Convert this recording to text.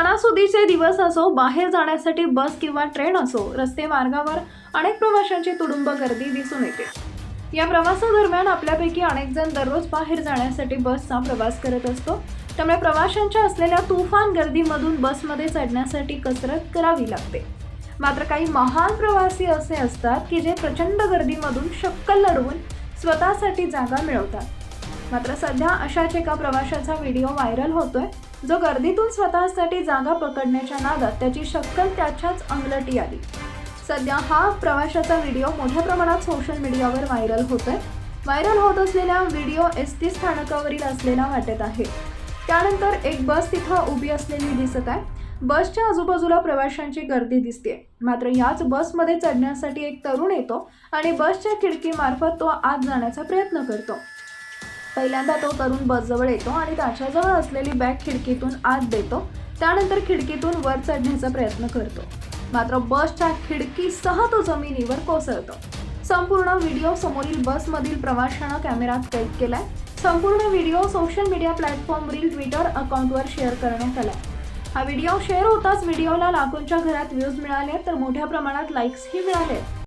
सणासुदीचे दिवस असो बाहेर जाण्यासाठी बस किंवा ट्रेन असो रस्ते मार्गावर अनेक प्रवाशांची तुडुंब गर्दी दिसून येते. या प्रवासादरम्यान आपल्यापैकी अनेक जण दररोज बाहेर जाण्यासाठी बसचा प्रवास करत असतो. त्यामुळे प्रवाशांच्या असलेल्या तुफान गर्दीमधून बसमध्ये चढण्यासाठी कसरत करावी लागते. मात्र काही महान प्रवासी असे असतात की जे प्रचंड गर्दीमधून शक्कल लढवून स्वतःसाठी जागा मिळवतात. मात्र सध्या अशाच एका प्रवाशाचा व्हिडिओ व्हायरल होतोय. जो गर्दीतून स्वतःसाठी जागा पकडण्याच्या नादात त्याची शक्कल त्याच्याच अंगलटी आली. सध्या हा प्रवाशाचा व्हिडिओ मोठ्या प्रमाणात सोशल मीडियावर व्हायरल होतोय. व्हायरल होत असलेला व्हिडिओ एस टी स्थानकावरील असलेला वाटत आहे. त्यानंतर एक बस तिथं उभी असलेली दिसत आहे. बसच्या आजूबाजूला प्रवाशांची गर्दी दिसते मात्र याच बसमध्ये चढण्यासाठी एक तरुण येतो आणि बसच्या खिडकीमार्फत तो आत जाण्याचा प्रयत्न करतो. पहिल्यांदा तो तरुण बसजवळ येतो आणि त्याच्याजवळ असलेली बॅग खिडकीतून आत देतो. त्यानंतर खिडकीतून वर चढण्याचा प्रयत्न करतो. मात्र बसच्या खिडकीसह तो जमिनीवर कोसळतो. संपूर्ण व्हिडिओ समोरील बसमधील प्रवाशानं कॅमेरात कैद केलाय. संपूर्ण व्हिडिओ सोशल मीडिया प्लॅटफॉर्मवरील ट्विटर अकाउंटवर शेअर करण्यात आलाय. हा व्हिडिओ शेअर होताच व्हिडिओला लाखोंच्या घरात व्ह्यूज मिळाले तर मोठ्या प्रमाणात लाईक्सही मिळाले